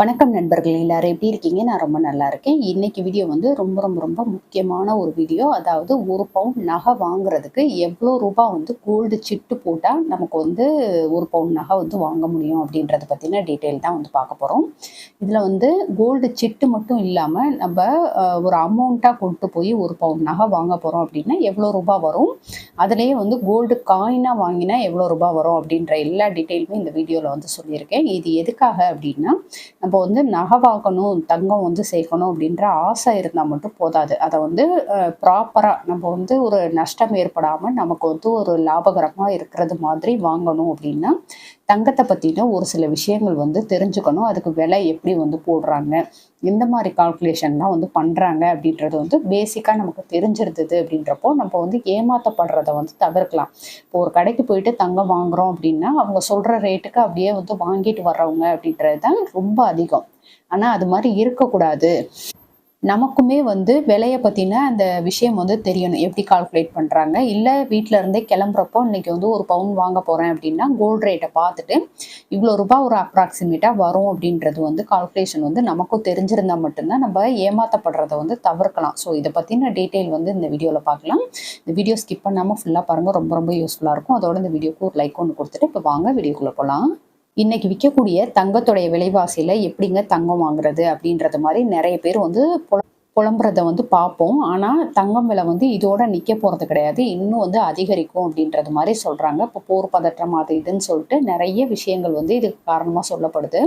வணக்கம் நண்பர்கள் எல்லாரும். எப்படி இருக்கீங்க? நான் ரொம்ப நல்லா இருக்கேன். இன்னைக்கு வீடியோ வந்து ரொம்ப ரொம்ப ரொம்ப முக்கியமான ஒரு வீடியோ அதாவது ஒரு பவுன் நகை வாங்குறதுக்கு எவ்வளோ ரூபாய் வந்து கோல்டு சிட்டு போட்டால் நமக்கு வந்து ஒரு பவுன் நகை வந்து வாங்க முடியும் அப்படின்றத பற்றின டீட்டெயில் தான் வந்து பார்க்க போகிறோம் இதில் வந்து கோல்டு சிட்டு மட்டும் இல்லாமல் நம்ம ஒரு அமௌண்ட்டாக கொண்டு போய் ஒரு பவுன் நகை வாங்க போகிறோம் அப்படின்னா எவ்வளோ ரூபாய் வரும்? அதுலேயே வந்து கோல்டு காயினாக வாங்கினா எவ்வளோ ரூபாய் வரும் அப்படின்ற எல்லா டீட்டெயிலுமே இந்த வீடியோவில் வந்து சொல்லியிருக்கேன். இது எதுக்காக அப்படின்னா நம்ம வந்து நகை வாங்கணும் தங்கம் வந்து சேர்க்கணும் அப்படின்ற ஆசை இருந்தால் மட்டும் போதாது. அதை வந்து ப்ராப்பராக நம்ம வந்து ஒரு நஷ்டம் ஏற்படாமல் நமக்கு வந்து ஒரு லாபகரமாக இருக்கிறது மாதிரி வாங்கணும் அப்படின்னா தங்கத்தை பற்றின ஒரு சில விஷயங்கள் வந்து தெரிஞ்சுக்கணும். அதுக்கு விலை எப்படி வந்து போடுறாங்க? எந்த மாதிரி கால்குலேஷன்லாம் வந்து பண்ணுறாங்க அப்படின்றது வந்து பேசிக்காக நமக்கு தெரிஞ்சிருந்தது அப்படின்றப்போ நம்ம வந்து ஏமாற்றப்படுறத வந்து தவிர்க்கலாம். இப்போ ஒரு கடைக்கு போயிட்டு தங்கம் வாங்குகிறோம் அப்படின்னா அவங்க சொல்கிற ரேட்டுக்கு அப்படியே வந்து வாங்கிட்டு வர்றவங்க அப்படின்றது தான் ரொம்ப அதிகம். ஆனால் அது மாதிரி இருக்கக்கூடாது. நமக்குமே வந்து விலையை பற்றின அந்த விஷயம் வந்து தெரியணும். எப்படி கால்குலேட் பண்ணுறாங்க இல்லை வீட்டில் இருந்தே கிளம்புறப்போ இன்னைக்கு வந்து ஒரு பவுன் வாங்க போகிறேன் அப்படின்னா கோல்டு ரேட்டை பார்த்துட்டு இவ்வளோ ரூபாய் ஒரு அப்ராக்சிமேட்டாக வரும் அப்படின்றது வந்து கால்குலேஷன் வந்து நமக்கும் தெரிஞ்சிருந்தால் மட்டும்தான் நம்ம ஏமாற்றப்படுறத வந்து தவிர்க்கலாம். ஸோ இதை பற்றின டீட்டெயில் வந்து இந்த வீடியோவில் பார்க்கலாம். இந்த வீடியோ ஸ்கிப் பண்ணாமல் ஃபுல்லாக பாருங்கள் ரொம்ப ரொம்ப யூஸ்ஃபுல்லாக இருக்கும். அதோட இந்த வீடியோக்கு ஒரு லைக் ஒன்று கொடுத்துட்டு இப்போ வாங்க வீடியோக்குள்ளே போகலாம் இன்னைக்கு விற்கக்கூடிய தங்கத்துடைய விலைவாசியில் எப்படிங்க தங்கம் வாங்குறது அப்படின்றது மாதிரி நிறைய பேர் வந்து புல புலம்புறத வந்து பார்ப்போம் ஆனால் தங்கம் விலை வந்து இதோட நிற்க போகிறது கிடையாது. இன்னும் வந்து அதிகரிக்கும் அப்படின்றது மாதிரி சொல்கிறாங்க இப்போ போர் பதற்றம் அது இதுன்னு சொல்லிட்டு நிறைய விஷயங்கள் வந்து இதுக்கு காரணமாக சொல்லப்படுது.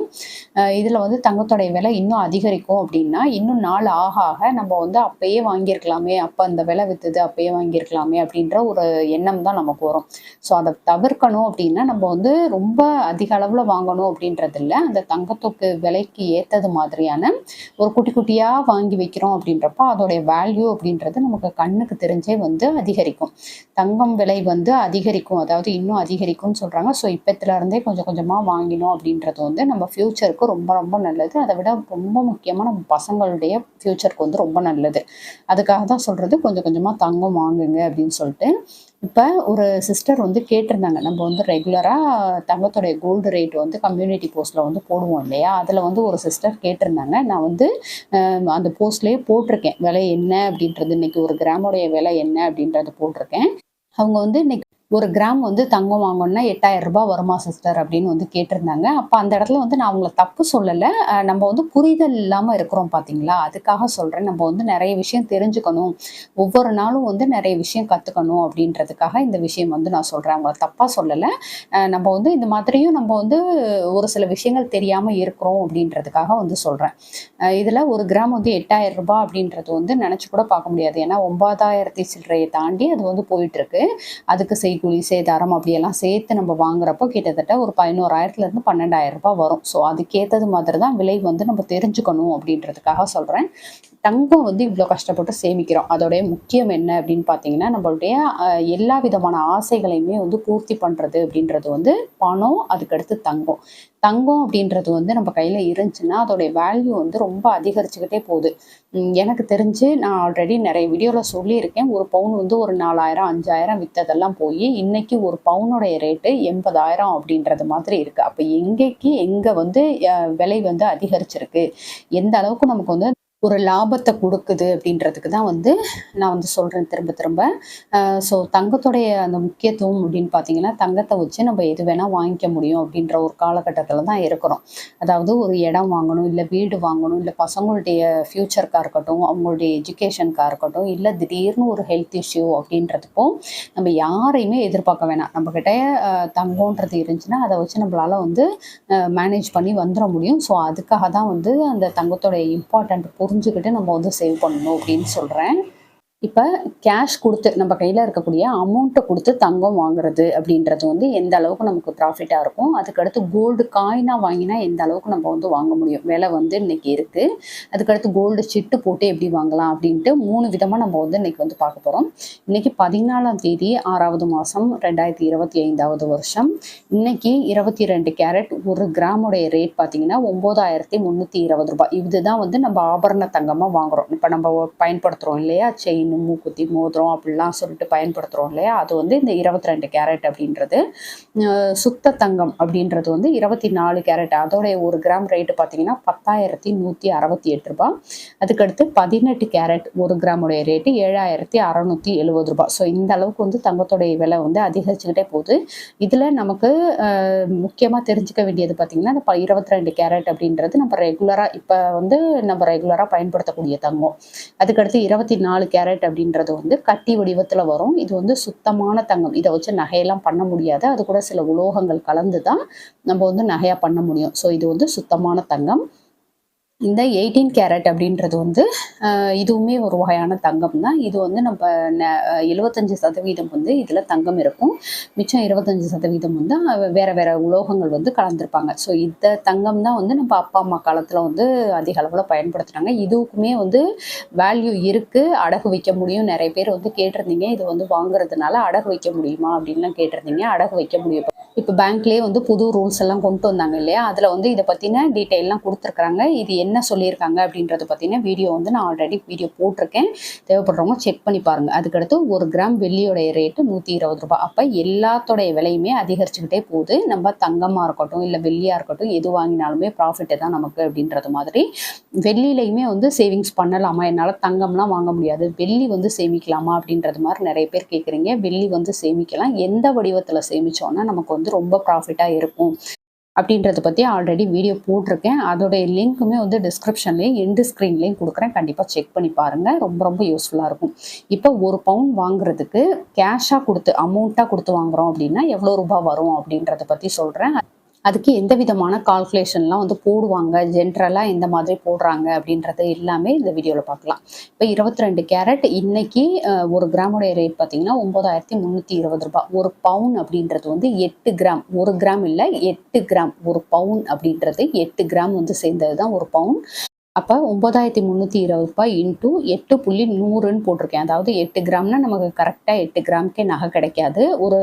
இதில் வந்து தங்கத்தோடைய விலை இன்னும் அதிகரிக்கும் அப்படின்னா இன்னும் நாள் ஆக ஆக நம்ம வந்து அப்பயே வாங்கியிருக்கலாமே அப்போ அந்த விலை விற்றுது அப்பயே வாங்கியிருக்கலாமே அப்படின்ற ஒரு எண்ணம் தான் நமக்கு வரும். ஸோ அதை தவிர்க்கணும் அப்படின்னா நம்ம வந்து ரொம்ப அதிக அளவில் வாங்கணும் அப்படின்றது இல்லை அந்த தங்கத்துக்கு விலைக்கு ஏற்றது மாதிரியான ஒரு குட்டி குட்டியாக வாங்கி வைக்கிறோம் அப்படின்றப்போ அதோடைய வேல்யூ அப்படின்றது நமக்கு கண்ணுக்கு தெரிஞ்சே வந்து அதிகரிக்கும். தங்கம் விலை வந்து அதிகரிக்கும். அதாவது இன்னும் அதிகரிக்கும்னு சொல்கிறாங்க ஸோ இப்பத்துல இருந்தே கொஞ்சம் கொஞ்சமாக வாங்கினோம் அப்படின்றது வந்து நம்ம ஃப்யூச்சருக்கு ரொம்ப ரொம்ப நல்லது. அதை விட ரொம்ப முக்கியமாக நம்ம பசங்களுடைய ஃப்யூச்சருக்கு வந்து ரொம்ப நல்லது. அதுக்காக தான் சொல்கிறது கொஞ்சம் கொஞ்சமாக தங்கம் வாங்குங்க அப்படின்னு சொல்லிட்டு இப்போ ஒரு சிஸ்டர் வந்து கேட்டிருந்தாங்க. நம்ம வந்து ரெகுலராக தங்கத்துடைய கோல்டு ரேட் வந்து கம்யூனிட்டி போஸ்ட்டில் வந்து போடுவோம் இல்லையா? அதில் வந்து ஒரு சிஸ்டர் கேட்டிருந்தாங்க. நான் வந்து அந்த போஸ்ட்லேயே போட்டிருக்கேன். விலை என்ன அப்படின்றது இன்னைக்கு ஒரு கிராமோடைய விலை என்ன அப்படின்றது போட்டிருக்கேன். அவங்க வந்து இன்னைக்கு ஒரு கிராம் வந்து தங்கம் வாங்கணும்னா எட்டாயிரம் ரூபாய் வருமா சிஸ்டர் அப்படின்னு வந்து கேட்டிருந்தாங்க. அப்போ அந்த இடத்துல வந்து நான் அவங்கள தப்பு சொல்லலை. நம்ம வந்து புரிதல் இல்லாமல் இருக்கிறோம் பார்த்தீங்களா அதுக்காக சொல்கிறேன் நம்ம வந்து நிறைய விஷயம் தெரிஞ்சுக்கணும். ஒவ்வொரு நாளும் வந்து நிறைய விஷயம் கற்றுக்கணும் அப்படின்றதுக்காக இந்த விஷயம் வந்து நான் சொல்கிறேன் அவங்கள தப்பாக சொல்லலை. நம்ம வந்து இந்த மாதிரியும் நம்ம வந்து ஒரு சில விஷயங்கள் தெரியாமல் இருக்கிறோம் அப்படின்றதுக்காக வந்து சொல்கிறேன் இதில் ஒரு கிராம் வந்து எட்டாயிரம் ரூபாய் அப்படின்றது வந்து நினச்சி கூட பார்க்க முடியாது. ஏன்னா ஒன்பதாயிரத்தி சில்லறையை தாண்டி அது வந்து போயிட்டுருக்கு அதுக்கு குழி சேதாரம் அப்படியெல்லாம் சேர்த்து நம்ம வாங்குறப்போ கிட்டத்தட்ட ஒரு பதினோராயிரத்துலேருந்து பன்னெண்டாயிரம் ரூபாய் வரும். ஸோ அதுக்கேற்றது மாதிரி தான் விலை வந்து நம்ம தெரிஞ்சுக்கணும் அப்படின்றதுக்காக சொல்கிறேன் தங்கம் வந்து இவ்வளோ கஷ்டப்பட்டு சேமிக்கிறோம். அதோடைய முக்கியம் என்ன அப்படின்னு பார்த்தீங்கன்னா நம்மளுடைய எல்லா விதமான ஆசைகளையுமே வந்து பூர்த்தி பண்ணுறது அப்படின்றது வந்து பணம் அதுக்கடுத்து தங்கம். தங்கம் அப்படின்றது வந்து நம்ம கையில் இருந்துச்சுன்னா அதோடைய வேல்யூ வந்து ரொம்ப அதிகரிச்சுக்கிட்டே போகுது. எனக்கு தெரிஞ்சு நான் ஆல்ரெடி நிறைய வீடியோவில் சொல்லியிருக்கேன். ஒரு பவுன் வந்து ஒரு நாலாயிரம் அஞ்சாயிரம் விற்றதெல்லாம் போய் இன்னைக்கு ஒரு பவுனுடைய ரேட்டு எண்பதாயிரம் அப்படின்றது மாதிரி இருக்குது அப்போ எங்கேக்கு எங்கே வந்து விலை வந்து அதிகரிச்சிருக்கு? எந்த அளவுக்கு நமக்கு வந்து ஒரு லாபத்தை கொடுக்குது அப்படின்றதுக்கு தான் வந்து நான் வந்து சொல்கிறேன் திரும்ப திரும்ப. ஸோ தங்கத்துடைய அந்த முக்கியத்துவம் அப்படின்னு பார்த்தீங்கன்னா தங்கத்தை வச்சு நம்ம எது வேணால் வாங்கிக்க முடியும் அப்படின்ற ஒரு காலகட்டத்தில் தான் இருக்கிறோம். அதாவது ஒரு இடம் வாங்கணும் இல்லை வீடு வாங்கணும் இல்லை பசங்களுடைய ஃப்யூச்சருக்காக இருக்கட்டும் அவங்களுடைய எஜுகேஷனுக்காக இருக்கட்டும் இல்லை திடீர்னு ஒரு ஹெல்த் இஷ்யூ அப்படின்றதுக்கும் நம்ம யாரையுமே எதிர்பார்க்க வேணாம். நம்மக்கிட்ட அஹ், தங்கம்ன்றது இருந்துச்சுன்னா அதை வச்சு நம்மளால் வந்து மேனேஜ் பண்ணி வந்துட முடியும். ஸோ அதுக்காக தான் வந்து அந்த தங்கத்தோடைய இம்பார்ட்டண்ட் புரிஞ்சுக்கிட்டு நம்ம வந்து சேவ் பண்ணணும் அப்படின்னு சொல்கிறேன் இப்போ கேஷ் கொடுத்து நம்ம கையில் இருக்கக்கூடிய அமௌண்ட்டை கொடுத்து தங்கம் வாங்குறது அப்படின்றது வந்து எந்த அளவுக்கு நமக்கு ப்ராஃபிட்டாக இருக்கும்? அதுக்கடுத்து கோல்டு காயினாக வாங்கினா எந்த அளவுக்கு நம்ம வந்து வாங்க முடியும்? விலை வந்து இன்னைக்கு இருக்குது அதுக்கடுத்து கோல்டு சிட்டு போட்டு எப்படி வாங்கலாம் அப்படின்ட்டு மூணு விதமாக நம்ம வந்து இன்னைக்கு வந்து பார்க்க போகிறோம் இன்னைக்கு பதினாலாம் தேதி ஆறாவது மாதம் ரெண்டாயிரத்தி இருபத்தி ஐந்தாவது வருஷம். இன்னைக்கு இருபத்தி ரெண்டு கேரட் ஒரு கிராமுடைய ரேட் பார்த்தீங்கன்னா ஒம்பதாயிரத்தி முந்நூற்றி இருபது ரூபாய். இதுதான் வந்து நம்ம ஆபரண தங்கமாக வாங்குகிறோம் இப்போ நம்ம பயன்படுத்துகிறோம் இல்லையா? செயின் செயின் மூக்குத்தி மோதிரம் அப்படிலாம் சொல்லிட்டு பயன்படுத்துகிறோம் இல்லையா? அது வந்து இந்த இருபத்தி ரெண்டு கேரட் அப்படின்றது. சுத்த தங்கம் அப்படின்றது வந்து இருபத்தி நாலு கேரட். அதோடைய ஒரு கிராம் ரேட்டு பார்த்தீங்கன்னா பத்தாயிரத்தி நூற்றி அறுபத்தி எட்டு ரூபாய். அதுக்கடுத்து பதினெட்டு கேரட் ஒரு கிராமுடைய ரேட்டு ஏழாயிரத்தி அறநூற்றி எழுபது ரூபாய். ஸோ இந்த அளவுக்கு வந்து தங்கத்துடைய விலை வந்து அதிகரிச்சுக்கிட்டே போகுது. இதில் நமக்கு முக்கியமாக தெரிஞ்சுக்க வேண்டியது பார்த்திங்கன்னா இந்த இருபத்தி ரெண்டு கேரட் அப்படின்றது நம்ம ரெகுலராக இப்போ வந்து நம்ம ரெகுலராக பயன்படுத்தக்கூடிய தங்கம். அதுக்கடுத்து இருபத்தி நாலு கேரட் அப்படின்றது வந்து கட்டி வடிவத்தில் வரும். இது வந்து சுத்தமான தங்கம். இதை வச்சு நகையெல்லாம் பண்ண முடியாது. அது கூட சில உலோகங்கள் கலந்து தான் நம்ம வந்து நகையாக பண்ண முடியும். ஸோ இது வந்து சுத்தமான தங்கம். இந்த எயிட்டீன் கேரட் அப்படின்றது வந்து இதுவுமே ஒரு வகையான தங்கம் தான் இது வந்து நம்ம எழுபத்தஞ்சு சதவீதம் வந்து இதில் தங்கம் இருக்கும். மிச்சம் இருபத்தஞ்சு சதவீதம் வந்து வேறு வேற வேற உலோகங்கள் வந்து கலந்துருப்பாங்க. ஸோ இந்த தங்கம் தான் வந்து நம்ம அப்பா அம்மா காலத்தில் வந்து அதிக அளவில் பயன்படுத்துனாங்க. இதுக்குமே வந்து வேல்யூ இருக்குது அடகு வைக்க முடியும். நிறைய பேர் வந்து கேட்டிருந்தீங்க இது வந்து வாங்குறதுனால அடகு வைக்க முடியுமா அப்படின்லாம் கேட்டிருந்தீங்க. அடகு வைக்க முடியும். இப்போ பேங்க்லேயே வந்து புது ரூல்ஸ் எல்லாம் கொண்டு வந்தாங்க இல்லையா? அதில் வந்து இதை பற்றின டீட்டெயிலாம் கொடுத்துருக்குறாங்க. இது என்ன சொல்லியிருக்காங்க அப்படின்றத பற்றின வீடியோ வந்து நான் ஆல்ரெடி வீடியோ போட்டிருக்கேன். தேவைப்படுறவங்க செக் பண்ணி பாருங்கள் அதுக்கடுத்து ஒரு கிராம் வெள்ளியோடைய ரேட்டு நூற்றி இருபது ரூபாய். அப்போ எல்லாத்தோடைய விலையுமே அதிகரிச்சுக்கிட்டே போகுது. நம்ம தங்கமாக இருக்கட்டும் இல்லை வெள்ளியாக இருக்கட்டும் எது வாங்கினாலுமே ப்ராஃபிட்டு தான் நமக்கு அப்படின்றது மாதிரி. வெள்ளியிலையுமே வந்து சேவிங்ஸ் பண்ணலாமா? என்னால் தங்கம்லாம் வாங்க முடியாது. வெள்ளி வந்து சேமிக்கலாமா? அப்படின்றது மாதிரி நிறைய பேர் கேட்குறீங்க வெள்ளி வந்து சேமிக்கலாம். எந்த வடிவத்தில் சேமித்தோன்னா நமக்கு வந்து ரொம்ப ப்ராஃபிட்டாக இருக்கும். அப்படின்றத பற்றி ஆல்ரெடி வீடியோ போட்டிருக்கேன். அதோடைய லிங்க்குமே வந்து டிஸ்கிரிப்ஷன்லேயும் எண்டு ஸ்க்ரீன்லேயும் கொடுக்குறேன். கண்டிப்பாக செக் பண்ணி பாருங்கள் ரொம்ப ரொம்ப யூஸ்ஃபுல்லாக இருக்கும். இப்போ ஒரு பவுன் வாங்குறதுக்கு கேஷாக கொடுத்து அமௌண்ட்டாக கொடுத்து வாங்குறோம் அப்படின்னா எவ்வளோ ரூபாய் வரும் அப்படின்றத பற்றி சொல்கிறேன் அதுக்கு எந்த விதமான கால்குலேஷன்லாம் வந்து போடுவாங்க? ஜென்ரலாக எந்த மாதிரி போடுறாங்க? அப்படின்றத எல்லாமே இந்த வீடியோவில் பார்க்கலாம். இப்போ இருபத்தி ரெண்டு கேரட் இன்னைக்கு ஒரு கிராமுடைய ரேட் பார்த்தீங்கன்னா ஒம்பதாயிரத்தி முந்நூற்றி இருபது ரூபாய். ஒரு பவுன் அப்படின்றது வந்து எட்டு கிராம் ஒரு கிராம் இல்லை எட்டு கிராம் ஒரு பவுன் அப்படின்றது எட்டு கிராம் வந்து சேர்ந்தது தான் ஒரு பவுன் அப்போ ஒம்பதாயிரத்தி முந்நூற்றி இருபது ரூபாய் இன்ட்டு எட்டு புள்ளி நூறுன்னு போட்டிருக்கேன். அதாவது எட்டு கிராம்னா நமக்கு கரெக்டாக எட்டு கிராம்க்கே நகை கிடைக்காது. ஒரு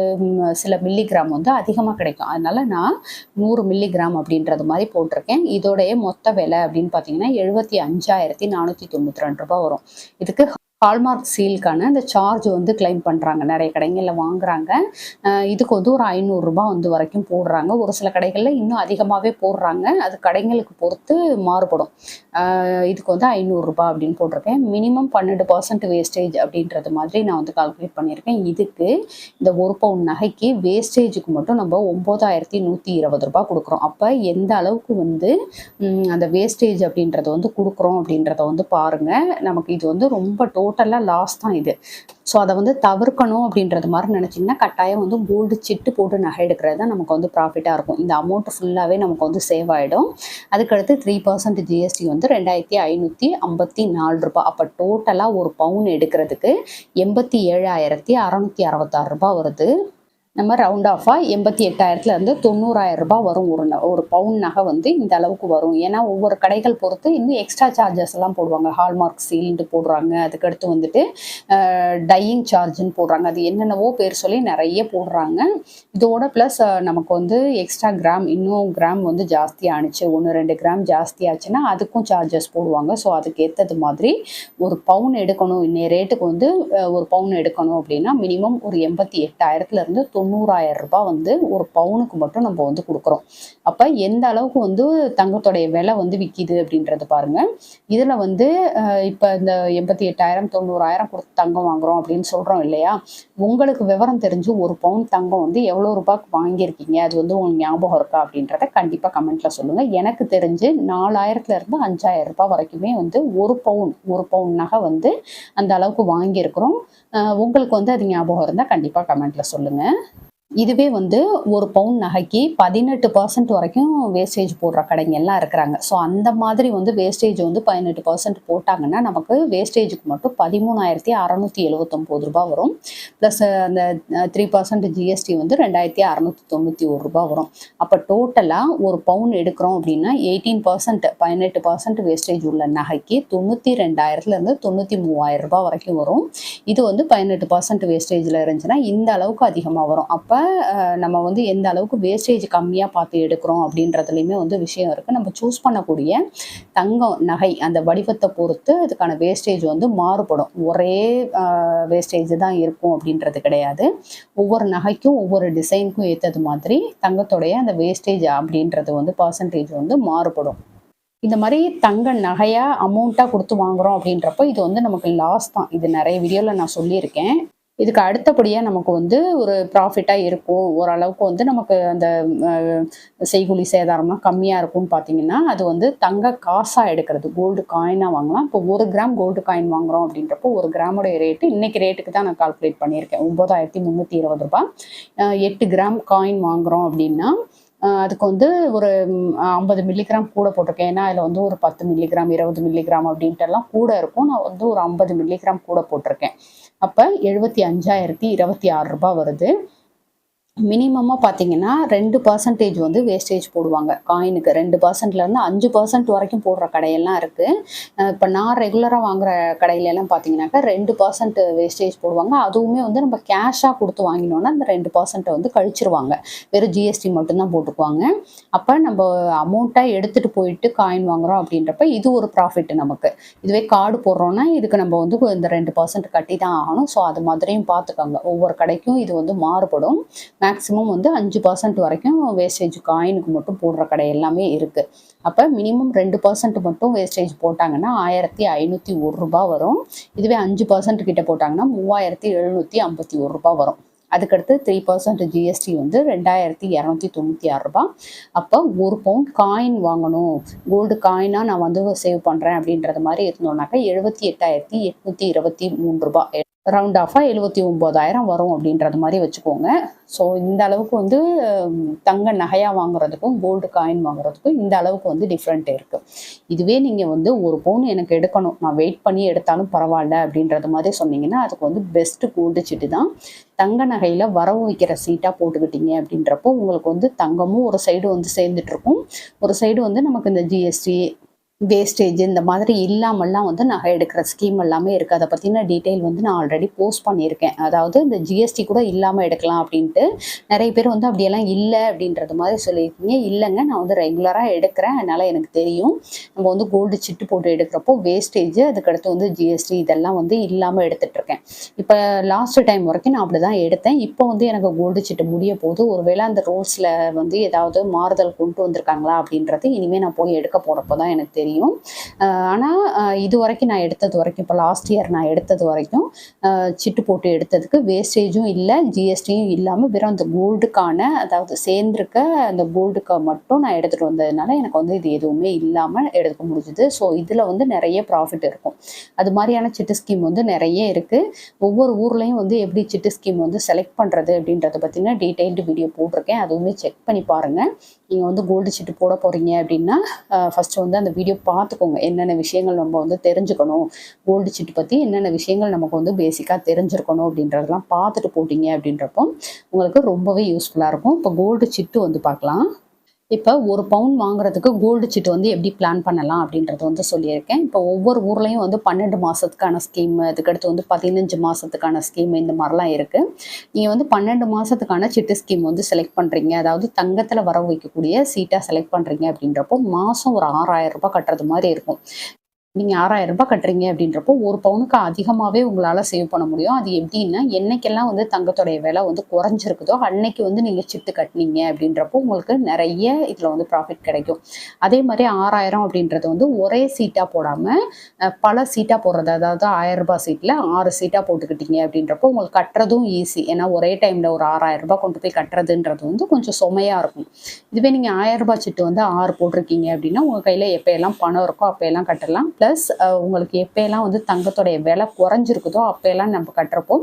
சில மில்லி கிராம் வந்து அதிகமாக கிடைக்கும். அதனால நான் நூறு மில்லி கிராம் அப்படின்றது மாதிரி போட்டிருக்கேன். இதோடைய மொத்த விலை அப்படின்னு பார்த்தீங்கன்னா எழுபத்தி அஞ்சாயிரத்தி நானூற்றி தொண்ணூற்றி ரெண்டு ரூபாய் வரும். இதுக்கு ஹால்மார்க் சீலுக்கான இந்த சார்ஜ் வந்து கிளைம் பண்ணுறாங்க நிறைய கடைகளில் வாங்குறாங்க. இதுக்கு வந்து ஒரு ஐநூறுரூபா வந்து வரைக்கும் போடுறாங்க. ஒரு சில கடைகளில் இன்னும் அதிகமாகவே போடுறாங்க. அது கடைங்களுக்கு பொறுத்து மாறுபடும். இதுக்கு வந்து ஐநூறுரூபா அப்படின்னு போட்டிருக்கேன். மினிமம் பன்னெண்டு பர்சன்ட் வேஸ்டேஜ் அப்படின்றது மாதிரி நான் வந்து கால்குலேட் பண்ணியிருக்கேன். இதுக்கு இந்த ஒரு பவுன் நகைக்கு வேஸ்டேஜுக்கு மட்டும் நம்ம ஒம்பதாயிரத்தி நூற்றி இருபது ரூபாய் கொடுக்குறோம். அப்போ எந்த அளவுக்கு வந்து அந்த வேஸ்டேஜ் அப்படின்றத வந்து கொடுக்குறோம் அப்படின்றத வந்து பாருங்கள் நமக்கு இது வந்து ரொம்ப டோட்டலாக லாஸ் தான் இது. ஸோ அதை வந்து தவிர்க்கணும் அப்படின்றது மாதிரி நினச்சிங்கன்னா கட்டாயம் வந்து கோல்டு சிட்டு போட்டு நகை எடுக்கிறது தான் நமக்கு வந்து ப்ராஃபிட்டாக இருக்கும். இந்த அமௌண்ட் ஃபுல்லாகவே நமக்கு வந்து சேவ் ஆகிடும் அதுக்கடுத்து த்ரீ பர்சன்ட் ஜிஎஸ்டி வந்து ரெண்டாயிரத்தி ஐநூற்றி ஐம்பத்தி நாலு ரூபாய். அப்போ டோட்டலாக ஒரு பவுன் எடுக்கிறதுக்கு எண்பத்தி ஏழாயிரத்தி அறநூற்றி அறுபத்தாறு ரூபாய் வருது. நம்ம ரவுண்ட் ஆஃபாக எண்பத்தி எட்டாயிரத்துலேருந்து தொண்ணூறாயிரம் ரூபாய் வரும் ஒரு ந- ஒரு பவுன் நகை வந்து இந்த அளவுக்கு வரும். ஏன்னா ஒவ்வொரு கடைகள் பொறுத்து இன்னும் எக்ஸ்ட்ரா சார்ஜஸ் எல்லாம் போடுவாங்க. ஹால்மார்க் சீல்டு போடுறாங்க. அதுக்கடுத்து வந்துட்டு டையிங் சார்ஜுன்னு போடுறாங்க. அது என்னென்னவோ பேர் சொல்லி நிறைய போடுறாங்க. இதோட ப்ளஸ் நமக்கு வந்து எக்ஸ்ட்ரா கிராம் இன்னும் கிராம் வந்து ஜாஸ்தி ஆணுச்சு ஒன்று ரெண்டு கிராம் ஜாஸ்தி ஆச்சுன்னா அதுக்கும் சார்ஜஸ் போடுவாங்க. ஸோ அதுக்கு ஏற்றது மாதிரி ஒரு பவுன் எடுக்கணும். இன்னைய ரேட்டுக்கு வந்து ஒரு பவுன் எடுக்கணும் அப்படின்னா மினிமம் ஒரு எண்பத்தி எட்டாயிரத்துலேருந்து தொண்ணூறாயிரம் ரூபாய் வந்து ஒரு பவுனுக்கு மட்டும் நம்ம வந்து கொடுக்குறோம். அப்போ எந்த அளவுக்கு வந்து தங்கத்தோடைய விலை வந்து விற்கிது அப்படின்றத பாருங்க. இதில் வந்து இப்போ இந்த எண்பத்தி எட்டாயிரம் தொண்ணூறாயிரம் கொடுத்து தங்கம் வாங்குறோம் அப்படின்னு சொல்கிறோம் இல்லையா? உங்களுக்கு விவரம் தெரிஞ்சு ஒரு பவுன் தங்கம் வந்து எவ்வளோ ரூபாய்க்கு வாங்கியிருக்கீங்க? அது வந்து உங்களுக்கு ஞாபகம் இருக்கா அப்படின்றத கண்டிப்பாக கமெண்ட்டில் சொல்லுங்கள் எனக்கு தெரிஞ்சு நாலாயிரத்துலேருந்து அஞ்சாயிரம் ரூபாய் வரைக்குமே வந்து ஒரு பவுன் ஒரு பவுன் நகை வந்து அந்த அளவுக்கு வாங்கியிருக்கிறோம். உங்களுக்கு வந்து அது ஞாபகம் இருந்தால் கண்டிப்பாக கமெண்ட்டில் சொல்லுங்கள் இதுவே வந்து ஒரு பவுன் நகைக்கு பதினெட்டு பர்சன்ட் வரைக்கும் வேஸ்டேஜ் போடுற கடைங்க எல்லாம் இருக்கிறாங்க. ஸோ அந்த மாதிரி வந்து வேஸ்டேஜ் வந்து பதினெட்டு பர்சன்ட் போட்டாங்கன்னா நமக்கு வேஸ்டேஜுக்கு மட்டும் பதிமூணாயிரத்தி அறநூற்றி எழுபத்தொம்போது ரூபாய் வரும். ப்ளஸ் அந்த த்ரீ பர்சன்ட் ஜிஎஸ்டி வந்து ரெண்டாயிரத்தி அறநூற்றி தொண்ணூற்றி ஒரு ரூபாய் வரும். அப்போ டோட்டலாக ஒரு பவுன் எடுக்கிறோம் அப்படின்னா எயிட்டீன் பர்சன்ட் பதினெட்டு பர்சன்ட் வேஸ்டேஜ் உள்ள நகைக்கு தொண்ணூற்றி ரெண்டாயிரத்துலேருந்து தொண்ணூற்றி மூவாயிரம் ரூபாய் வரைக்கும் வரும். இது வந்து பதினெட்டு பர்சன்ட் வேஸ்டேஜில் இருந்துச்சுன்னா இந்த அளவுக்கு அதிகமாக வரும். அப்போ நம்ம வந்து எந்த அளவுக்கு வேஸ்டேஜ் கம்மியாக பார்த்து எடுக்கிறோம் அப்படின்றதுலையுமே வந்து விஷயம் இருக்குது நம்ம சூஸ் பண்ணக்கூடிய தங்கம் நகை அந்த வடிவத்தை பொறுத்து அதுக்கான வேஸ்டேஜ் வந்து மாறுபடும். ஒரே வேஸ்டேஜ் தான் இருக்கும் அப்படின்றது கிடையாது. ஒவ்வொரு நகைக்கும் ஒவ்வொரு டிசைனுக்கும் ஏற்றது மாதிரி தங்கத்தோடைய அந்த வேஸ்டேஜ் அப்படின்றது வந்து பர்சன்டேஜ் வந்து மாறுபடும். இந்த மாதிரி தங்க நகையாக அமௌண்ட்டாக கொடுத்து வாங்குறோம் அப்படின்றப்போ இது வந்து நமக்கு லாஸ் தான். இது நிறைய வீடியோவில் நான் சொல்லியிருக்கேன். இதுக்கு அடுத்தபடியாக நமக்கு வந்து ஒரு ப்ராஃபிட்டாக இருக்கும். ஓரளவுக்கு வந்து நமக்கு அந்த செய்குலி சேதாரம்லாம் கம்மியாக இருக்கும்னு பார்த்தீங்கன்னா அது வந்து தங்க காசாக எடுக்கிறது. கோல்டு காயினாக வாங்கலாம். இப்போ ஒரு கிராம் கோல்டு காயின் வாங்குறோம் அப்படின்றப்போ ஒரு கிராமோடைய ரேட்டு இன்றைக்கி ரேட்டுக்கு தான் நான் கால்குலேட் பண்ணியிருக்கேன். ஒம்பதாயிரத்தி முந்நூற்றி இருபது ரூபாய். எட்டு கிராம் காயின் வாங்குகிறோம் அப்படின்னா அதுக்கு வந்து ஒரு ஐம்பது மில்லிகிராம் கூட போட்டிருக்கேன். ஏன்னா அதில் வந்து ஒரு பத்து மில்லிகிராம் இருபது மில்லிகிராம் அப்படின்ட்டு எல்லாம் கூட இருக்கும். நான் வந்து ஒரு ஐம்பது மில்லிகிராம் கூட போட்டிருக்கேன். அப்போ எழுபத்தி அஞ்சாயிரத்தி இருபத்தி ஆறு ரூபாய் வருது. மினிமமாக பார்த்தீங்கன்னா ரெண்டு பர்சன்டேஜ் வந்து வேஸ்டேஜ் போடுவாங்க. காயினுக்கு ரெண்டு பர்சன்ட்லேருந்து அஞ்சு பர்சன்ட் வரைக்கும் போடுற கடையெல்லாம் இருக்குது இப்போ நான் ரெகுலராக வாங்குகிற கடையிலெல்லாம் பார்த்தீங்கன்னாக்கா ரெண்டு பர்சன்ட் வேஸ்டேஜ் போடுவாங்க. அதுவுமே வந்து நம்ம கேஷாக கொடுத்து வாங்கினோன்னா அந்த ரெண்டு பர்சன்ட்டை வந்து கழிச்சிருவாங்க. வெறும் ஜிஎஸ்டி மட்டும்தான் போட்டுக்குவாங்க. அப்போ நம்ம அமௌண்ட்டாக எடுத்துகிட்டு போயிட்டு காயின் வாங்குறோம் அப்படின்றப்ப இது ஒரு ப்ராஃபிட் நமக்கு. இதுவே கார்டு போடுறோன்னா இதுக்கு நம்ம வந்து இந்த ரெண்டு பர்சன்ட் கட்டி தான் ஆகணும். ஸோ அது மாதிரியும் பார்த்துக்கோங்க ஒவ்வொரு கடைக்கும் இது வந்து மாறுபடும். மேக்ஸிமம் வந்து அஞ்சு பர்சன்ட் வரைக்கும் வேஸ்டேஜ் காயினுக்கு மட்டும் போடுற கடை எல்லாமே இருக்குது அப்போ மினிமம் ரெண்டு பர்சன்ட் மட்டும் வேஸ்டேஜ் போட்டாங்கன்னா ஆயிரத்தி ஐநூற்றி ஒரு ரூபா வரும். இதுவே அஞ்சு பர்சன்ட் கிட்ட போட்டாங்கன்னா மூவாயிரத்தி எழுநூற்றி ஐம்பத்தி ஒரு ரூபா வரும். அதுக்கடுத்து த்ரீ பர்சன்ட் ஜிஎஸ்டி வந்து ரெண்டாயிரத்தி இரநூத்தி தொண்ணூற்றி ஆறு ரூபா அப்போ ஒரு பவுண்ட் காயின் வாங்கணும். கோல்டு காயினாக நான் வந்து சேவ் பண்ணுறேன் அப்படின்றது மாதிரி இருந்தோம்னாக்கா எழுபத்தி எட்டாயிரத்தி எட்நூற்றி இருபத்தி மூணு ரூபா ரவுண்ட் ஆஃபாக எழுபத்தி ஒம்போதாயிரம் வரும் அப்படின்றது மாதிரி வச்சுக்கோங்க. ஸோ இந்த அளவுக்கு வந்து தங்க நகையாக வாங்குறதுக்கும் கோல்டு காயின் வாங்குறதுக்கும் இந்த அளவுக்கு வந்து டிஃப்ரெண்ட் இருக்குது இதுவே நீங்கள் வந்து ஒரு பவுன் எனக்கு எடுக்கணும். நான் வெயிட் பண்ணி எடுத்தாலும் பரவாயில்ல அப்படின்றது மாதிரி சொன்னீங்கன்னா அதுக்கு வந்து பெஸ்ட்டு கோல்டு சீட்டு தான். தங்க நகையில் வரவு வைக்கிற சீட்டாக போட்டுக்கிட்டீங்க அப்படின்றப்போ உங்களுக்கு வந்து தங்கமும் ஒரு சைடு வந்து சேர்ந்துட்டு இருக்கும். ஒரு சைடு வந்து நமக்கு இந்த ஜிஎஸ்டி வேஸ்டேஜ் இந்த மாதிரி இல்லாமல்லாம் வந்து நகை எடுக்கிற ஸ்கீம் எல்லாமே இருக்குது அதை பற்றின டீட்டெயில் வந்து நான் ஆல்ரெடி போஸ்ட் பண்ணியிருக்கேன். அதாவது இந்த ஜிஎஸ்டி கூட இல்லாமல் எடுக்கலாம் அப்படின்ட்டு நிறைய பேர் வந்து அப்படியெல்லாம் இல்லை அப்படின்றது மாதிரி சொல்லியிருக்கீங்க. இல்லைங்க நான் வந்து ரெகுலராக எடுக்கிறேன். அதனால் எனக்கு தெரியும். நம்ம வந்து கோல்டு சிட்டு போட்டு எடுக்கிறப்போ வேஸ்டேஜ் அதுக்கடுத்து வந்து ஜிஎஸ்டி இதெல்லாம் வந்து இல்லாமல் எடுத்துட்ருக்கேன் இப்போ லாஸ்ட் டைம் வரைக்கும் நான் அப்படி தான் எடுத்தேன். இப்போ வந்து எனக்கு கோல்டு சிட்டு முடிய போது ஒருவேளை அந்த ரூல்ஸில் வந்து ஏதாவது மாறுதல் கொண்டு வந்திருக்காங்களா அப்படின்றது இனிமேல் நான் போய் எடுக்க போகிறப்போ தான் எனக்கு தெரியும். ஆனால் இது வரைக்கும் நான் எடுத்தது வரைக்கும் இப்போ லாஸ்ட் இயர் நான் எடுத்தது வரைக்கும் சிட்டு போட்டு எடுத்ததுக்கு வேஸ்டேஜும் இல்லை ஜிஎஸ்டியும் இல்லாமல் வெறும் அந்த கோல்டுக்கான அதாவது சேர்ந்துருக்க அந்த கோல்டுக்கு மட்டும் நான் எடுத்துகிட்டு வந்ததுனால எனக்கு வந்து இது எதுவுமே இல்லாமல் எடுக்க முடிஞ்சுது. ஸோ இதில் வந்து நிறைய ப்ராஃபிட் இருக்கும். அது மாதிரியான சிட்டு ஸ்கீம் வந்து நிறைய இருக்குது ஒவ்வொரு ஊர்லேயும் வந்து எப்படி சிட்டு ஸ்கீம் வந்து செலக்ட் பண்ணுறது அப்படின்றத பற்றின டீட்டெயில்டு வீடியோ போட்டிருக்கேன். அதுவுமே செக் பண்ணி பாருங்கள் நீங்கள் வந்து கோல்டு சிட்டு போட போகிறீங்க அப்படின்னா ஃபஸ்ட்டு வந்து அந்த வீடியோ பார்த்துக்கோங்க. என்னென்ன விஷயங்கள் நம்ம வந்து தெரிஞ்சுக்கணும் கோல்டு சிட்டு பற்றி என்னென்ன விஷயங்கள் நமக்கு வந்து பேசிக்காக தெரிஞ்சிருக்கணும் அப்படின்றதெல்லாம் பார்த்துட்டு போட்டிங்க அப்படின்றப்போ உங்களுக்கு ரொம்பவே யூஸ்ஃபுல்லாக இருக்கும். இப்போ கோல்டு சிட்டு வந்து பார்க்கலாம். இப்போ ஒரு பவுன் வாங்குறதுக்கு கோல்டு சீட்டு வந்து எப்படி பிளான் பண்ணலாம் அப்படின்றது வந்து சொல்லியிருக்கேன். இப்போ ஒவ்வொரு ஊர்லேயும் வந்து பன்னெண்டு மாதத்துக்கான ஸ்கீம் அதுக்கடுத்து வந்து பதினஞ்சு மாதத்துக்கான ஸ்கீம் இந்த மாதிரிலாம் இருக்குது நீங்கள் வந்து பன்னெண்டு மாதத்துக்கான சிட்டு ஸ்கீம் வந்து செலக்ட் பண்ணுறீங்க அதாவது தங்கத்தில் வர வைக்கக்கூடிய சீட்டாக செலக்ட் பண்ணுறீங்க அப்படின்றப்போ மாதம் ஒரு ஆறாயிரம் ரூபாய் கட்டுறது மாதிரி இருக்கும். நீங்கள் ஆறாயிரம் ரூபாய் கட்டுறீங்க அப்படின்றப்போ ஒரு பவுனுக்கு அதிகமாகவே உங்களால் சேவ் பண்ண முடியும். அது எப்படின்னா என்னைக்கெல்லாம் வந்து தங்கத்தோடைய விலை வந்து குறைஞ்சிருக்குதோ அன்னைக்கு வந்து நீங்கள் சிட்டு கட்டினீங்க அப்படின்றப்போ உங்களுக்கு நிறைய இதில் வந்து ப்ராஃபிட் கிடைக்கும். அதே மாதிரி ஆறாயிரம் அப்படின்றது வந்து ஒரே சீட்டாக போடாமல் பல சீட்டாக போடுறது. அதாவது ஆயிரம் ரூபாய் சீட்டில் ஆறு சீட்டாக போட்டுக்கிட்டீங்க அப்படின்றப்போ உங்களுக்கு கட்டுறதும் ஈஸி ஏன்னா ஒரே டைமில் ஒரு ஆறாயிரம் ரூபாய் கொண்டு போய் கட்டுறதுன்றது வந்து கொஞ்சம் சுமையாக இருக்கும். இதுவே நீங்கள் ஆயிரம் ரூபாய் சிட்டு வந்து ஆறு போட்டிருக்கீங்க அப்படின்னா உங்கள் கையில் எப்போயெல்லாம் பணம் இருக்கோ அப்போயெல்லாம் கட்டலாம். ப்ளஸ் உங்களுக்கு எப்போயெல்லாம் வந்து தங்கத்தோடைய விலை குறைஞ்சிருக்குதோ அப்போயெல்லாம் நம்ம கட்டுறப்போ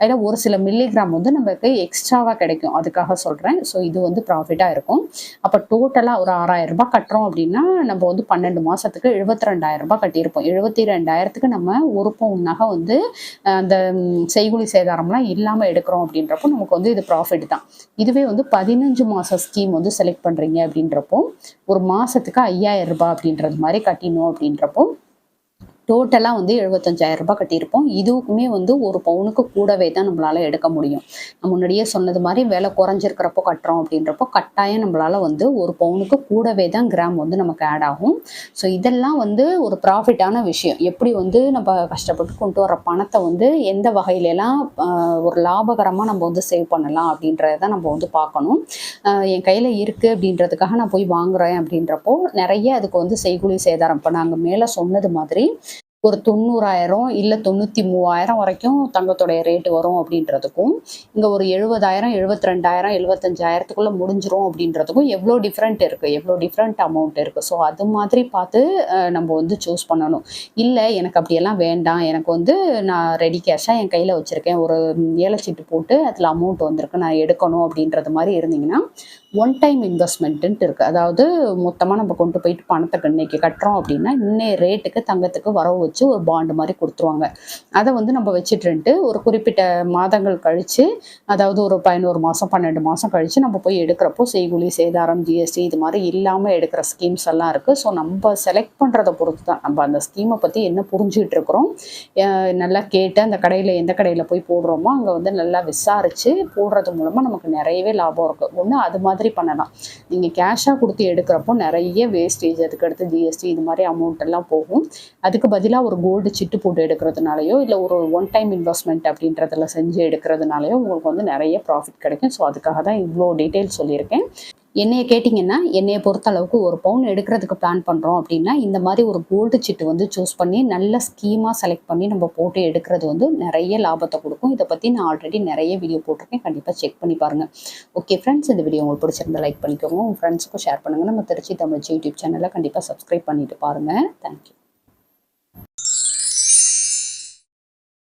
அதில் ஒரு சில மில்லிகிராம் வந்து நமக்கு எக்ஸ்ட்ராவாக கிடைக்கும். அதுக்காக சொல்கிறேன் ஸோ இது வந்து ப்ராஃபிட்டாக இருக்கும். அப்போ டோட்டலாக ஒரு ஆறாயிரம் ரூபாய் கட்டுறோம் அப்படின்னா நம்ம வந்து பன்னெண்டு மாதத்துக்கு எழுபத்தி ரெண்டாயிரம் ரூபாய் கட்டியிருப்போம். எழுபத்தி ரெண்டாயிரத்துக்கு நம்ம ஒரு பவுன் நகை வந்து அந்த செய்குலி சேதாரம்லாம் இல்லாமல் எடுக்கிறோம் அப்படின்றப்போ நமக்கு வந்து இது ப்ராஃபிட் தான். இதுவே வந்து பதினஞ்சு மாத ஸ்கீம் வந்து செலக்ட் பண்ணுறீங்க அப்படின்றப்போ ஒரு மாதத்துக்கு ஐயாயிரம் ரூபாய் அப்படின்றது மாதிரி கட்டினோம் அப்படின்றப்போ டோட்டலாக வந்து எழுபத்தஞ்சாயிரம் ரூபாய் கட்டியிருப்போம். இதுக்குமே வந்து ஒரு பவுனுக்கு கூடவே தான் நம்மளால் எடுக்க முடியும். நான் முன்னாடியே சொன்னது மாதிரி விலை குறைஞ்சிருக்கிறப்போ கட்டுறோம் அப்படின்றப்போ கட்டாயம் நம்மளால் வந்து ஒரு பவுனுக்கு கூடவே தான் கிராம் வந்து நமக்கு ஆட் ஆகும். ஸோ இதெல்லாம் வந்து ஒரு ப்ராஃபிட்டான விஷயம். எப்படி வந்து நம்ம கஷ்டப்பட்டு கொண்டு வர பணத்தை வந்து எந்த வகையிலலாம் ஒரு லாபகரமாக நம்ம வந்து சேவ் பண்ணலாம் அப்படின்றத நம்ம வந்து பார்க்கணும். என் கையில் இருக்குது அப்படின்றதுக்காக நான் போய் வாங்குறேன் அப்படின்றப்போ நிறைய அதுக்கு வந்து செய்குலி சேதாரம். இப்போ நாங்கள் மேலே சொன்னது மாதிரி ஒரு தொண்ணூறாயிரம் இல்லை தொண்ணூற்றி மூவாயிரம் வரைக்கும் தங்கத்தோடைய ரேட்டு வரும் அப்படின்றதுக்கும் இங்கே ஒரு எழுபதாயிரம் எழுபத்தி ரெண்டாயிரம் எழுபத்தஞ்சாயிரத்துக்குள்ளே முடிஞ்சிரும் அப்படின்றதுக்கும் எவ்வளோ டிஃப்ரெண்ட் இருக்குது எவ்வளோ டிஃப்ரெண்ட் அமௌண்ட் இருக்குது ஸோ அது மாதிரி பார்த்து நம்ம வந்து சூஸ் பண்ணணும். இல்லை எனக்கு அப்படியெல்லாம் வேண்டாம். எனக்கு வந்து நான் ரெடி கேஷாக என் கையில் வச்சுருக்கேன். ஒரு ஏலச்சீட்டு போட்டு அதில் அமௌண்ட் வந்திருக்கு. நான் எடுக்கணும் அப்படின்றது மாதிரி இருந்தீங்கன்னா ஒன் டைம் இன்வெஸ்ட்மெண்ட்டுன்ட்டு இருக்குது அதாவது மொத்தமாக நம்ம கொண்டு போயிட்டு பணத்தை இன்னைக்கு கட்டுறோம் அப்படின்னா இன்னைய ரேட்டுக்கு தங்கத்துக்கு வரவு வச்சு ஒரு பாண்டு மாதிரி கொடுத்துருவாங்க. அதை வந்து நம்ம வச்சுட்டுன்ட்டு ஒரு குறிப்பிட்ட மாதங்கள் கழித்து அதாவது ஒரு பதினோரு மாதம் பன்னெண்டு மாதம் கழித்து நம்ம போய் எடுக்கிறப்போ செய்குலி சேதாரம் ஜிஎஸ்டி இது மாதிரி இல்லாமல் எடுக்கிற ஸ்கீம்ஸ் எல்லாம் இருக்குது ஸோ நம்ம செலக்ட் பண்ணுறதை பொறுத்து தான் நம்ம அந்த ஸ்கீமை பற்றி என்ன புரிஞ்சுக்கிட்டு இருக்கிறோம் நல்லா கேட்டு அந்த கடையில் எந்த கடையில் போய் போடுறோமோ அங்கே வந்து நல்லா விசாரித்து போடுறது மூலமாக நமக்கு நிறையவே லாபம் இருக்குது ஒன்று அது மாதிரி பண்ணலாம். நீங்கள் கேஷாக கொடுத்து எடுக்கிறப்போ நிறைய வேஸ்டேஜ் அதுக்கு அடுத்து ஜிஎஸ்டி இது மாதிரி அமௌண்ட் எல்லாம் போகும். அதுக்கு பதிலாக ஒரு கோல்டு சிட்டு போட்டு எடுக்கிறதுனாலையோ இல்லை ஒரு ஒன் டைம் இன்வெஸ்ட்மெண்ட் அப்படின்றதில் செஞ்சு எடுக்கிறதுனாலையோ உங்களுக்கு வந்து நிறைய ப்ராஃபிட் கிடைக்கும். ஸோ அதுக்காக தான் இவ்வளோ டீட்டெயில் சொல்லியிருக்கேன். என்னைய கேட்டிங்கன்னா என்னைய பொறுத்த அளவுக்கு ஒரு பவுன் எடுக்கிறதுக்கு பிளான் பண்ணுறோம் அப்படின்னா இந்த மாதிரி ஒரு கோல்டு சிட்டு வந்து சூஸ் பண்ணி நல்ல ஸ்கீமாக செலக்ட் பண்ணி நம்ம போட்டு எடுக்கிறது வந்து நிறைய லாபத்தை கொடுக்கும். இதை பற்றி நான் ஆல்ரெடி நிறைய வீடியோ போட்டிருக்கேன். கண்டிப்பாக செக் பண்ணி பாருங்கள் ஓகே ஃப்ரெண்ட்ஸ் இந்த வீடியோ உங்களுக்கு பிடிச்சிருந்தா லைக் பண்ணிக்கோங்க. உங்கள் ஃப்ரெண்ட்ஸுக்கும் ஷேர் பண்ணுங்கள் நம்ம திருச்சி தமிழ்ச்சி யூடியூப் சேனலை கண்டிப்பாக சப்ஸ்கிரைப் பண்ணிட்டு பாருங்கள் தேங்க்யூ